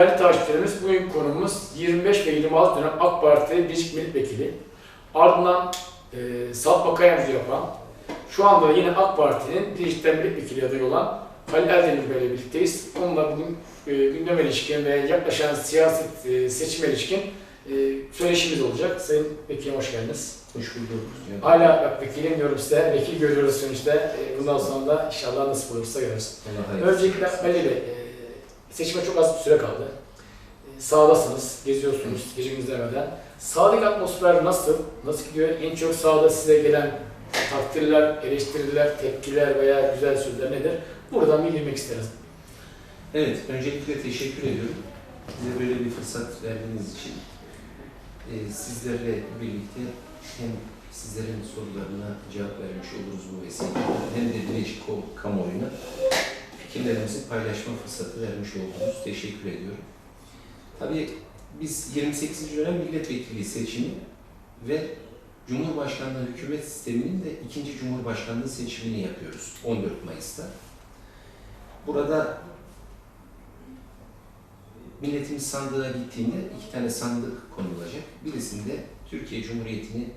Değerli takipçilerimiz, bugün konumuz 25 ve 26 dönem AK Parti Birleşik Milletvekili. Ardından e, Sağlık Bakan Yardımcısı yapan, şu anda yine AK Parti'nin Birleşik'ten Milletvekili adayı olan Halil Eldemir Bey'le birlikteyiz. Onunla bugün e, gündeme ilişkin ve yaklaşan siyaset e, seçime ilişkin e, söyleşimiz olacak. Sayın Vekilim hoş geldiniz. Hoş bulduk. Hala vekilim diyorum size, vekil görüyoruz sonuçta. E, bundan sonra da inşallah nasip olursa görürüz. Öncelikle Ali Bey, e, seçime çok az bir süre kaldı. E, Sahadasınız, geziyorsunuz gece gündüz demeden. Sahadaki atmosfer nasıl? Nasıl gidiyor? En çok sahada size gelen takdirler, eleştiriler, tepkiler veya güzel sözler nedir? Buradan bir girmek isteriz. Evet, öncelikle teşekkür ediyorum. Bize böyle bir fırsat verdiğiniz için. Ee, sizlerle birlikte hem sizlerin sorularına cevap vermiş oluruz bu vesileyle hem de Bilecik Ko- kamuoyuna fikirlerimizi paylaşma fırsatı vermiş oldunuz. Teşekkür ediyorum. Tabii biz 28. dönem milletvekili seçimi ve Cumhurbaşkanlığı hükümet sisteminin de ikinci Cumhurbaşkanlığı seçimini yapıyoruz 14 Mayıs'ta. Burada milletimiz sandığa gittiğinde iki tane sandık konulacak. Birisinde Türkiye Cumhuriyeti'ni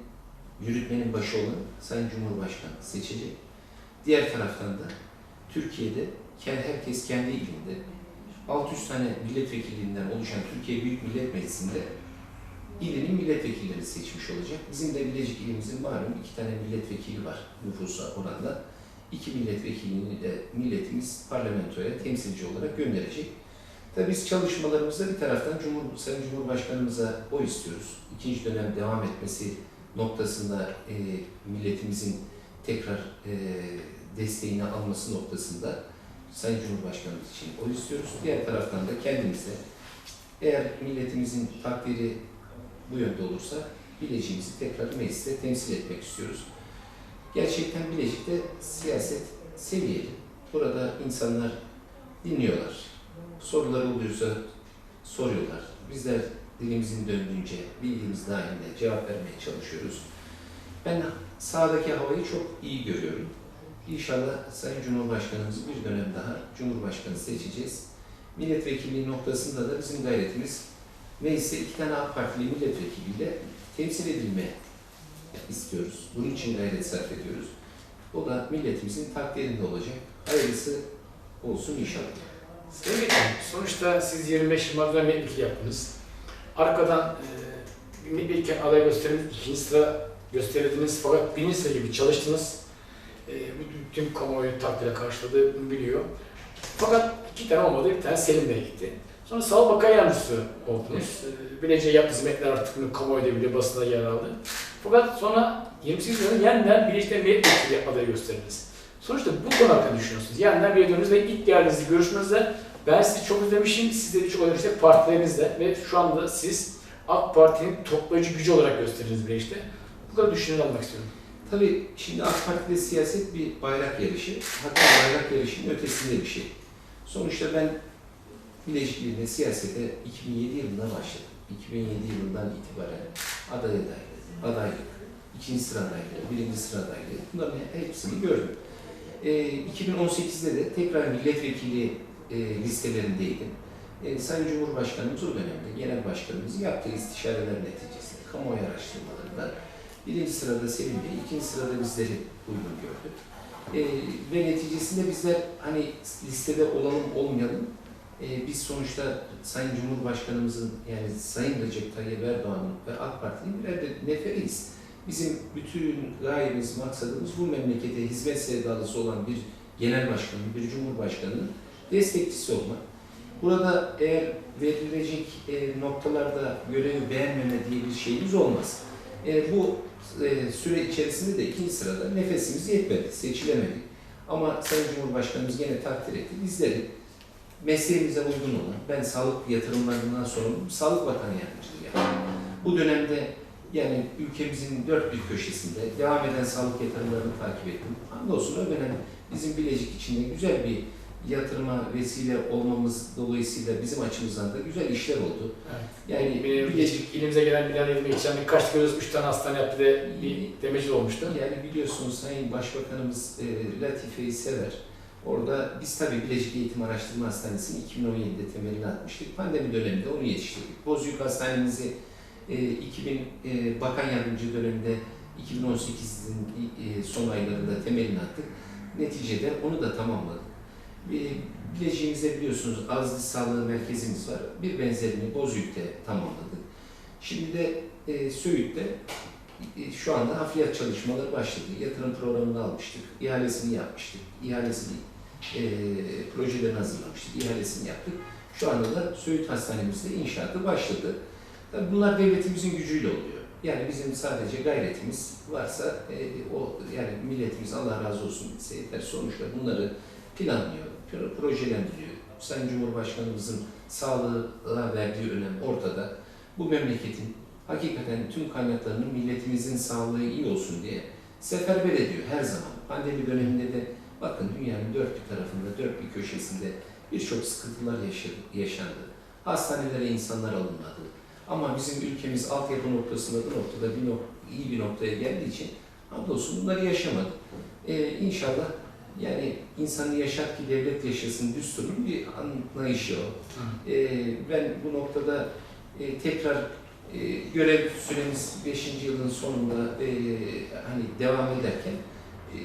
yürütmenin başı olan Sayın Cumhurbaşkanı seçecek. Diğer taraftan da Türkiye'de herkes kendi ilinde 600 tane milletvekilliğinden oluşan Türkiye Büyük Millet Meclisi'nde ilinin milletvekilleri seçmiş olacak. Bizim de Bilecik ilimizin malum iki tane milletvekili var nüfusa oranla. İki milletvekilini de milletimiz parlamentoya temsilci olarak gönderecek. Tabii biz çalışmalarımızda bir taraftan Cumhur, Sayın Cumhurbaşkanımıza oy istiyoruz. İkinci dönem devam etmesi noktasında e, milletimizin tekrar e, desteğini alması noktasında Sayın Cumhurbaşkanımız için oy istiyoruz. Diğer taraftan da kendimize eğer milletimizin takdiri bu yönde olursa Bilecik'imizi tekrar mecliste temsil etmek istiyoruz. Gerçekten Bilecik'te siyaset seviyeli. Burada insanlar dinliyorlar. Soruları oluyorsa soruyorlar. Bizler dilimizin döndüğünce bildiğimiz dahilinde cevap vermeye çalışıyoruz. Ben sahadaki havayı çok iyi görüyorum. İnşallah Sayın Cumhurbaşkanımızı bir dönem daha Cumhurbaşkanı seçeceğiz. Milletvekilliği noktasında da bizim gayretimiz mecliste iki tane AK Partili milletvekiliyle temsil edilme istiyoruz. Bunun için gayret sarf ediyoruz. O da milletimizin takdirinde olacak. Hayırlısı olsun inşallah. Vekilim, sonuçta siz 25 Mart'ta milletvekili yaptınız. Arkadan e, milletvekili aday gösterildiniz, ikinci sıra gösterildiniz fakat birinci sıra gibi çalıştınız. E, tüm kamuoyu takdire karşıladı, biliyor. Fakat iki tane olmadı, bir tane Selim Bey gitti. Sonra Sağlık Bakan Yardımcısı oldunuz. E, Bileceği yaptığı hizmetler artık bunu kamuoyda bile basında yer aldı. Fakat sonra 28 yılında yeniden Bilecik'te milletvekili adayı gösterildiniz. Sonuçta bu konu hakkında düşünüyorsunuz. Yeniden bir dönünüz ve ilk geldiğinizde görüşmenizde ben sizi çok özlemişim, siz de çok özlemişsiniz partilerinizle ve şu anda siz AK Parti'nin toplayıcı gücü olarak gösteriniz Bilecik'te. Bu kadar düşünceler almak istiyorum. Tabii şimdi AK Parti'de siyaset bir bayrak yarışı. Hatta bayrak yarışının ötesinde bir şey. Sonuçta ben Bilecik iline siyasete 2007 yılında başladım. 2007 yılından itibaren aday adaylık, adaylık, ikinci sıra adaylığı, birinci sıra adaylığı bunların hepsini gördüm. Ee, 2018'de de tekrar milletvekili e, listelerindeydim. E, Sayın Cumhurbaşkanımız o dönemde genel başkanımız yaptığı istişareler neticesinde kamuoyu araştırmalarında birinci sırada Selim Bey, ikinci sırada bizleri uygun gördü. E, ve neticesinde bizler hani listede olalım olmayalım e, biz sonuçta Sayın Cumhurbaşkanımızın yani Sayın Recep Tayyip Erdoğan'ın ve AK Parti'nin birer de neferiyiz. Bizim bütün gayemiz, maksadımız bu memlekete hizmet sevdalısı olan bir genel başkanın, bir cumhurbaşkanının destekçisi olmak. Burada eğer verilecek e, noktalarda görevi beğenmeme diye bir şeyimiz olmaz. E, bu süre içerisinde de ikinci sırada nefesimiz yetmedi, seçilemedik. Ama Sayın Cumhurbaşkanımız gene takdir etti. Bizleri mesleğimize uygun olan, ben sağlık yatırımlarından sorumluyum, Sağlık Bakanı Yardımcılığı yaptım. Bu dönemde yani ülkemizin dört bir köşesinde devam eden sağlık yatırımlarını takip ettim. Hamdolsun o dönem bizim Bilecik içinde güzel bir yatırıma vesile olmamız dolayısıyla bizim açımızdan da güzel işler oldu. Evet. Yani Bilecik Bilecik ilimize gelen Bilal Yılmaz geçen birkaç göz üç tane hastane yaptı de bir demeci olmuştu. Yani biliyorsunuz Sayın Başbakanımız e, Latife'yi sever. Orada biz tabii Bilecik Eğitim Araştırma Hastanesi'ni 2017'de temelini atmıştık. Pandemi döneminde onu yetiştirdik. Bozüyük Hastanemizi e, 2000 e, Bakan Yardımcı döneminde 2018'in e, son aylarında temelini attık. Neticede onu da tamamladık. Bilecik'imizde biliyorsunuz Azli Sağlığı Merkezimiz var. Bir benzerini Bozüyük'te tamamladık. Şimdi de e, Söğüt'te e, şu anda hafriyat çalışmaları başladı. Yatırım programını almıştık. ihalesini yapmıştık. İhalesini, e, projelerini hazırlamıştık. İhalesini yaptık. Şu anda da Söğüt Hastanemizde inşaatı başladı. Tabii bunlar devletimizin gücüyle oluyor. Yani bizim sadece gayretimiz varsa e, o yani milletimiz Allah razı olsun ise yeter. Sonuçta bunları planlıyor, pro- projelendiriyor. Sayın Cumhurbaşkanımızın sağlığa verdiği önem ortada. Bu memleketin hakikaten tüm kaynaklarının milletimizin sağlığı iyi olsun diye seferber ediyor her zaman. Pandemi döneminde de bakın dünyanın dört bir tarafında, dört bir köşesinde birçok sıkıntılar yaşandı. Hastanelere insanlar alınmadı. Ama bizim ülkemiz altyapı noktasında bu noktada bir nok iyi bir noktaya geldiği için hamdolsun bunları yaşamadık. Ee, inşallah yani insanı yaşar ki devlet yaşasın düsturun bir anlayışı o. Ee, ben bu noktada e, tekrar e, görev süremiz 5. yılın sonunda e, hani devam ederken e,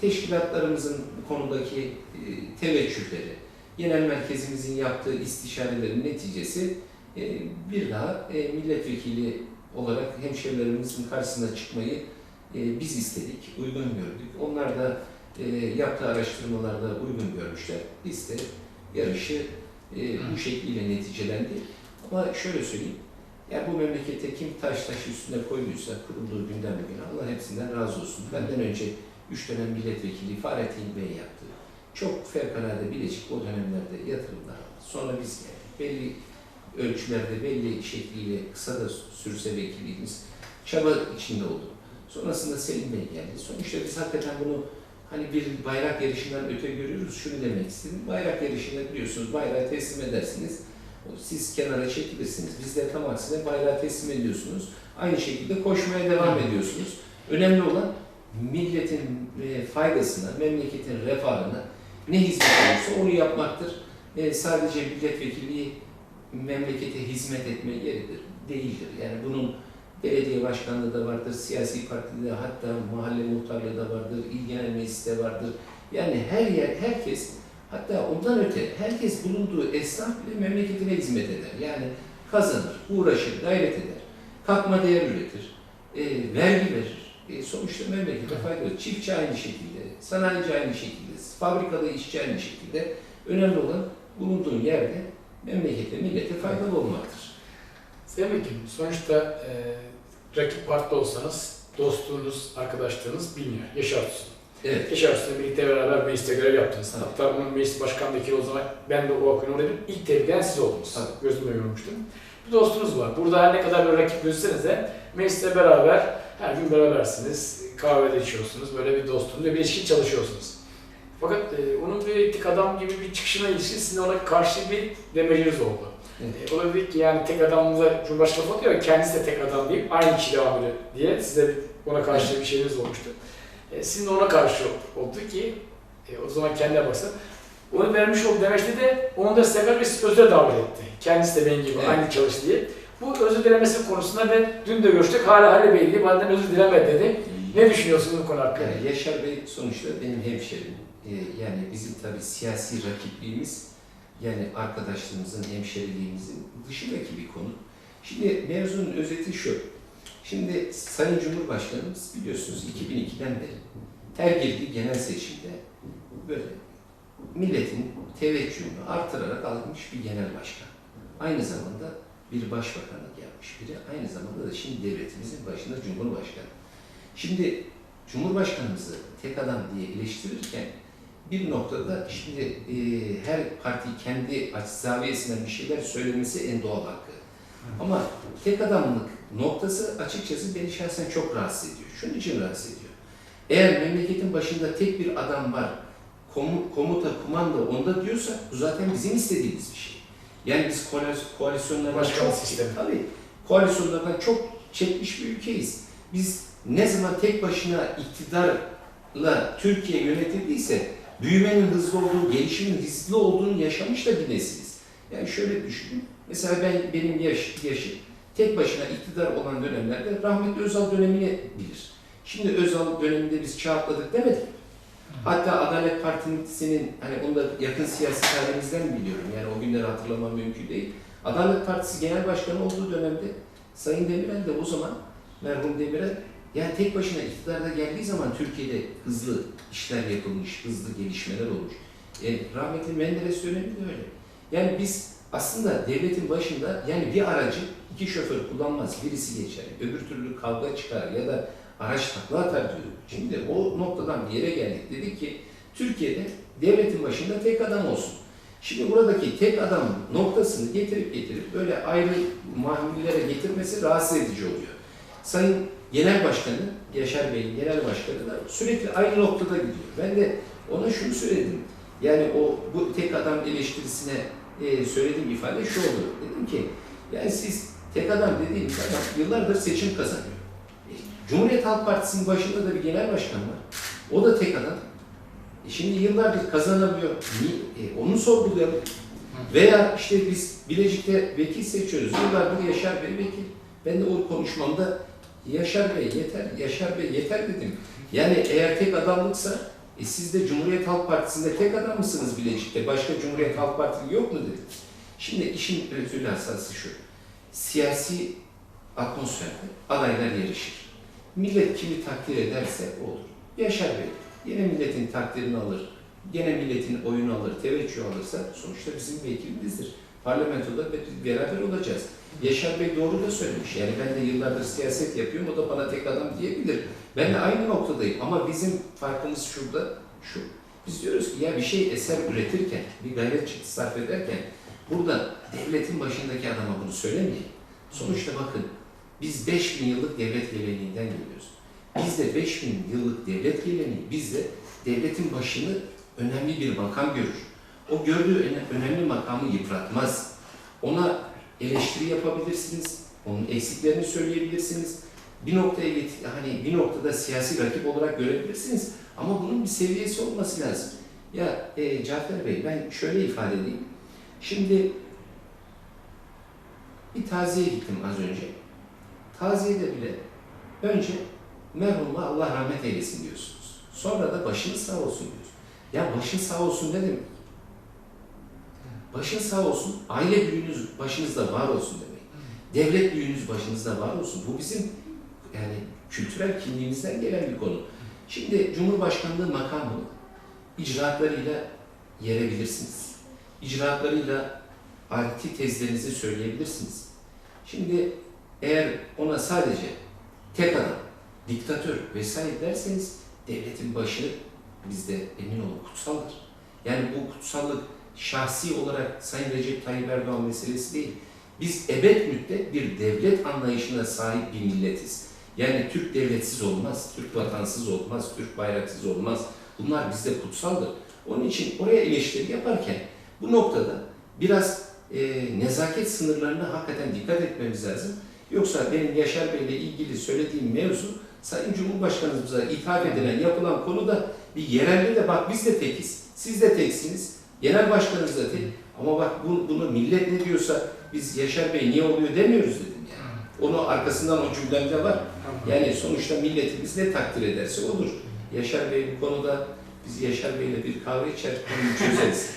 teşkilatlarımızın bu konudaki e, teveccühleri, genel merkezimizin yaptığı istişarelerin neticesi e, bir daha e, milletvekili olarak hemşehrilerimizin karşısına çıkmayı e, biz istedik, uygun gördük. Onlar da e, yaptığı araştırmalarda uygun görmüşler. Biz de yarışı e, bu şekliyle neticelendi. Ama şöyle söyleyeyim, ya bu memlekete kim taş taş üstüne koyduysa kurulduğu günden bugüne Allah hepsinden razı olsun. Benden önce üç dönem milletvekili Fahrettin Bey yaptı. Çok fevkalade Bilecik o dönemlerde yatırımlar aldı. Sonra biz geldik. Belli ölçülerde, belli şekliyle kısa da sürse vekilliğimiz çaba içinde oldu. Sonrasında Selim Bey geldi. Sonuçta biz hakikaten bunu hani bir bayrak yarışından öte görüyoruz. Şunu demek istedim. Bayrak yarışında biliyorsunuz bayrağı teslim edersiniz. Siz kenara çekilirsiniz. Biz de tam aksine bayrağı teslim ediyorsunuz. Aynı şekilde koşmaya devam ediyorsunuz. Önemli olan milletin e, faydasına, memleketin refahına ne hizmet olursa onu yapmaktır. E, sadece milletvekilliği memlekete hizmet etme yeridir, değildir. Yani bunun belediye başkanlığı da vardır, siyasi partide hatta mahalle muhtarlığı da vardır, il genel meclisi de vardır. Yani her yer, herkes hatta ondan öte herkes bulunduğu esnaf bile memleketine hizmet eder. Yani kazanır, uğraşır, gayret eder, katma değer üretir, e, vergi verir. E, sonuçta memlekete faydalı. Çiftçi aynı şekilde, sanayici aynı şekilde, fabrikada işçi aynı şekilde. Önemli olan bulunduğun yerde memlekete, millete faydalı olmaktır. Sayın Vekilim, sonuçta e, rakip partide olsanız dostluğunuz, arkadaşlığınız biliniyor. Yaşarsın. Evet. Yaşarsın'la birlikte beraber mecliste görev yaptınız. Evet. Hatta bunun meclis başkan vekili o zaman ben de o akını orada ilk tebrikleyen siz oldunuz. Evet. Gözümle görmüştüm. Bir dostunuz var. Burada her ne kadar böyle rakip gözseniz de mecliste beraber her gün berabersiniz. Kahvede içiyorsunuz. Böyle bir dostunuz ve bir ilişki çalışıyorsunuz. Fakat e, onun bir tek adam gibi bir çıkışına ilişkin sizin ona karşı bir demeciniz oldu. Evet. E, o da dedi ki yani tek adamımıza Cumhurbaşkanı lafı atıyor kendisi de tek adam deyip aynı kişi devam ediyor diye size ona karşı bir şeyiniz olmuştu. E, sizin de ona karşı oldu ki e, o zaman kendine baksın. Onu vermiş olduğu demeçte de onu da sefer ve özür davet etti. Kendisi de benim gibi Evet. aynı çalıştı diye. Bu özür dilemesi konusunda ben dün de görüştük. Hala Halil Bey diye benden özür dilemedi dedi. Ne düşünüyorsunuz bu konu hakkında? Yani Yaşar Bey sonuçta benim hemşerim. Ee, yani bizim tabii siyasi rakipliğimiz, yani arkadaşlığımızın, hemşeriliğimizin dışındaki bir konu. Şimdi mevzunun özeti şu. Şimdi Sayın Cumhurbaşkanımız biliyorsunuz 2002'den beri her girdiği genel seçimde böyle milletin teveccühünü artırarak almış bir genel başkan. Aynı zamanda bir başbakanlık yapmış biri. Aynı zamanda da şimdi devletimizin başında Cumhurbaşkanı. Şimdi Cumhurbaşkanımızı tek adam diye eleştirirken bir noktada şimdi e, her parti kendi aç- zaviyesinden bir şeyler söylemesi en doğal hakkı. Ama tek adamlık noktası açıkçası beni şahsen çok rahatsız ediyor. Şunun için rahatsız ediyor. Eğer memleketin başında tek bir adam var, komu- komuta, kumanda onda diyorsa bu zaten bizim istediğimiz bir şey. Yani biz koalis- koalisyonlardan çok, sistemi. tabii, koalisyonlardan çok çekmiş bir ülkeyiz. Biz ne zaman tek başına iktidarla Türkiye yönetildiyse büyümenin hızlı olduğu, gelişimin hızlı olduğunu yaşamış da bir nesiliz. Yani şöyle düşünün. Mesela ben benim yaş, yaşım tek başına iktidar olan dönemlerde rahmetli Özal dönemini bilir. Şimdi Özal döneminde biz çağ atladık demedik. Hatta Adalet Partisi'nin, hani onu da yakın siyasi tarihimizden biliyorum. Yani o günleri hatırlamam mümkün değil. Adalet Partisi Genel Başkanı olduğu dönemde Sayın Demirel de o zaman, merhum Demirel, yani tek başına iktidarda geldiği zaman Türkiye'de hızlı işler yapılmış, hızlı gelişmeler olmuş. E, rahmetli Menderes dönemi de öyle. Yani biz aslında devletin başında yani bir aracı iki şoför kullanmaz, birisi geçer. Öbür türlü kavga çıkar ya da araç takla atar diyor. Şimdi o noktadan bir yere geldik. Dedik ki Türkiye'de devletin başında tek adam olsun. Şimdi buradaki tek adam noktasını getirip getirip böyle ayrı mahmullere getirmesi rahatsız edici oluyor. Sayın Genel Başkanı, Yaşar Bey Genel Başkanı da sürekli aynı noktada gidiyor. Ben de ona şunu söyledim. Yani o bu tek adam eleştirisine e, söylediğim ifade şu oldu. Dedim ki yani siz tek adam dediğiniz adam yıllardır seçim kazanıyor. E, Cumhuriyet Halk Partisi'nin başında da bir genel başkan var. O da tek adam. E şimdi yıllardır kazanamıyor. Niye? E, onu sorgulayalım. Veya işte biz Bilecik'te vekil seçiyoruz. Yıllardır Yaşar Bey vekil. Ben de o konuşmamda Yaşar Bey yeter, Yaşar Bey yeter dedim. Yani eğer tek adamlıksa e siz de Cumhuriyet Halk Partisi'nde tek adam mısınız Bilecik'te? Başka Cumhuriyet Halk Partili yok mu dedim. Şimdi işin özürlü asası şu. Siyasi atmosferde adaylar yarışır. Millet kimi takdir ederse olur. Yaşar Bey yine milletin takdirini alır. Gene milletin oyunu alır, teveccüh alırsa sonuçta bizim vekilimizdir. Parlamentoda beraber olacağız. Yaşar Bey doğru da söylemiş. Yani ben de yıllardır siyaset yapıyorum, o da bana tek adam diyebilir. Ben de aynı noktadayım ama bizim farkımız şurada, şu. Biz diyoruz ki ya bir şey eser üretirken, bir gayret sarf ederken burada devletin başındaki adama bunu söylemeyin. Sonuçta bakın biz 5000 yıllık devlet geleneğinden geliyoruz. Biz de 5000 yıllık devlet geleneği, biz de devletin başını önemli bir makam görür. O gördüğü öne- önemli makamı yıpratmaz. Ona eleştiri yapabilirsiniz, onun eksiklerini söyleyebilirsiniz. Bir noktaya get hani bir noktada siyasi rakip olarak görebilirsiniz. Ama bunun bir seviyesi olması lazım. Ya e, Cafer Bey ben şöyle ifade edeyim. Şimdi bir taziye gittim az önce. Taziyede bile önce merhuma Allah rahmet eylesin diyorsunuz. Sonra da başınız sağ olsun diyorsunuz. Ya başın sağ olsun ne demek? Başın sağ olsun, aile büyüğünüz başınızda var olsun demek. Devlet büyüğünüz başınızda var olsun. Bu bizim yani kültürel kimliğimizden gelen bir konu. Şimdi Cumhurbaşkanlığı makamını icraatlarıyla yerebilirsiniz. İcraatlarıyla antitezlerinizi söyleyebilirsiniz. Şimdi eğer ona sadece tek adam, diktatör vesaire derseniz devletin başı bizde emin olun kutsaldır. Yani bu kutsallık şahsi olarak Sayın Recep Tayyip Erdoğan meselesi değil. Biz ebed müddet bir devlet anlayışına sahip bir milletiz. Yani Türk devletsiz olmaz, Türk vatansız olmaz, Türk bayraksız olmaz. Bunlar bizde kutsaldır. Onun için oraya eleştiri yaparken bu noktada biraz e, nezaket sınırlarına hakikaten dikkat etmemiz lazım. Yoksa benim Yaşar Bey ile ilgili söylediğim mevzu Sayın Cumhurbaşkanımıza ithaf edilen, yapılan konuda bir yerelde de bak biz de tekiz, siz de teksiniz, genel başkanımız da tek. Ama bak bu, bunu millet ne diyorsa biz Yaşar Bey niye oluyor demiyoruz dedim yani. Onu arkasından o cümlemde var. Yani sonuçta milletimiz ne takdir ederse olur. Yaşar Bey bu konuda biz Yaşar Bey'le bir kahve içer, konuyu çözeriz.